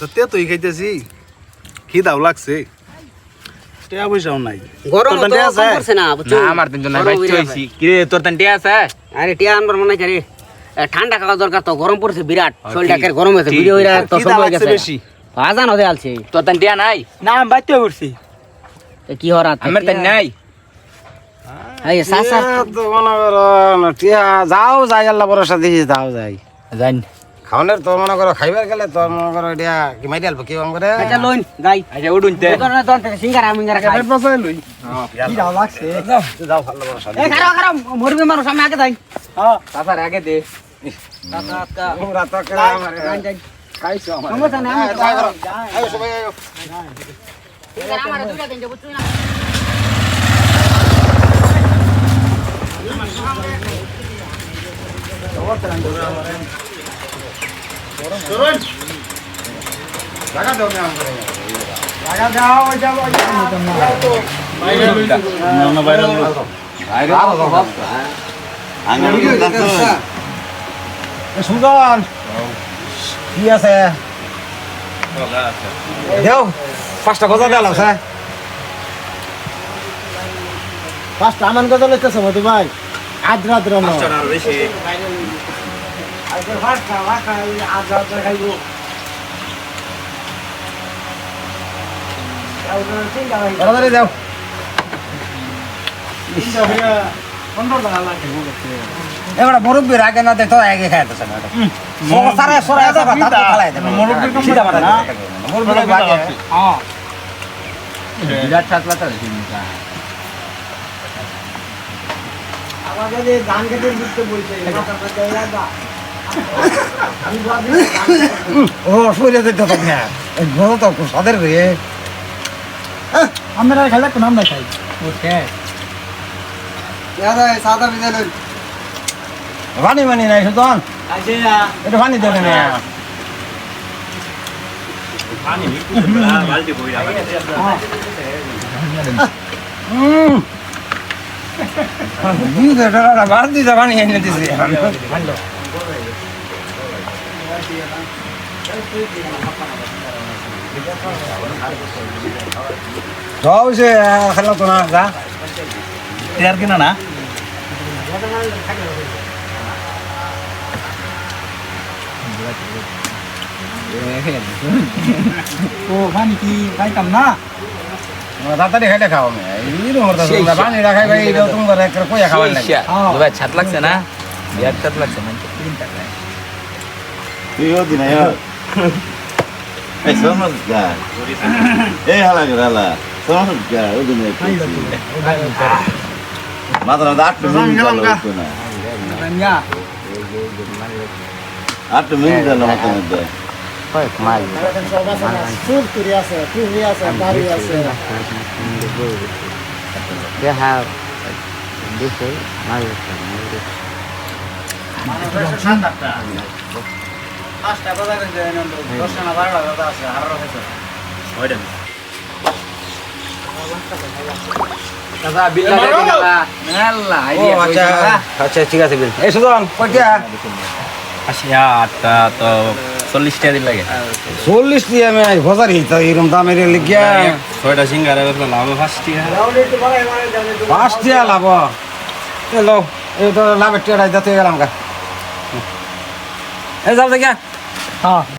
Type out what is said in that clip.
তো তে তুই খাইতেছি। লাগছে? টেয়া পয়সাও নাই। গরম তোর তো কম করছে না বুঝছ? না আমার তিনজন নাই বাইতে হইছি কি রে তোর তান টিয়া আছে? আরে টিয়া আনবার মনে ঠান্ডা খাওয়া দরকার তো গরম পড়ছে বিরাট। গরম হয়েছে ভিডিও হইরা তো সব হয়ে লাগছে গেছে বেশি? আজান হতে আলছে। তোর তান টিয়া নাই? না আমি বাইতে করছি কি হরা আমার তান নাই। এই সাসা তো মনে করো টিয়া যাও যাই আল্লাহ ভরসা দিছি যাও যাই। জান খাওয়ানোর তো মনে করো খাইবার গেলে তো মনে করো এটা কি মাইরি আলবো কি করে? আচ্ছা লইন যাই। আচ্ছা উডুন তে। দোকানে দোকান থেকে সিঙ্গারা মিঙ্গারা খাই। কি দাও লাগছে? যাও ভালো ভরসা এই খারাপ খারাপ মরবি মানুষ আমি আগে যাই। তাছার আগে দে। কাকা কাকা তোমরা তো করে আমার যাই যাই। খাইছো আমার। সমস্যা নাই আমি। আয়ো সবাই আয়ো। সিঙ্গারা আমার দুইটা দিন বুঝছ না? জায়গা দাও না আমাকে। দাও ওই যাব সুজন, কি আছে? দেও, পাঁচটা গজা দিলাম স্যার পাঁচটা, আমান লইতেছে মধু ভাই। আদ্র আদ্র তাড়াতাড়ি দেও এবার মুরব্বীর আগে না দেখতো আগে খাইতেছে সারা সরা আছে বা তাতে খালাই দেবে। মুরব্বীর কম সিধা বাড়া মুরব্বীর আগে বিরাট ছাতলা তো আমাদের ধান খেতে দিতে বলছে ও সরে যেতে তো না ঘন তো খুব সাদের রে আমরা খেলে কোন আমরা খাই পানি মানি নাই সুতন এটা পানি দেবে না হুম বার দিতে পানি এনে দিছি সব সে খেলা তো না যা টেয়ার কিনা না ও পানি কি খাইতাম না তাড়াতাড়ি খাইলে খাও আমি এই রকম পানি রাখাই ভাই এটা তোমার একটা কইয়া খাওয়ার লাগে দুবাই ছাত লাগছে না বিরাট ছাত লাগছে না তুইও দিন এই সমজ গা এই হালা করে হালা। সমজ গা ও দিন মাত্র আট মিনিট গেল না। আট মিনিট আচ্ছা ঠিক আছে বিল চল্লিশ টাকা দিন লাগে চল্লিশ দিয়ে আমি এরকম দামের লিখিয়া ছয়টা সিঙ্গারা লাভ। পাঁচ টাকা পাঁচ দিয়া লাভ এলো এই তো লাভের টেড়াই যাতে গেলাম গা। এই যাও দেখা হ্যাঁ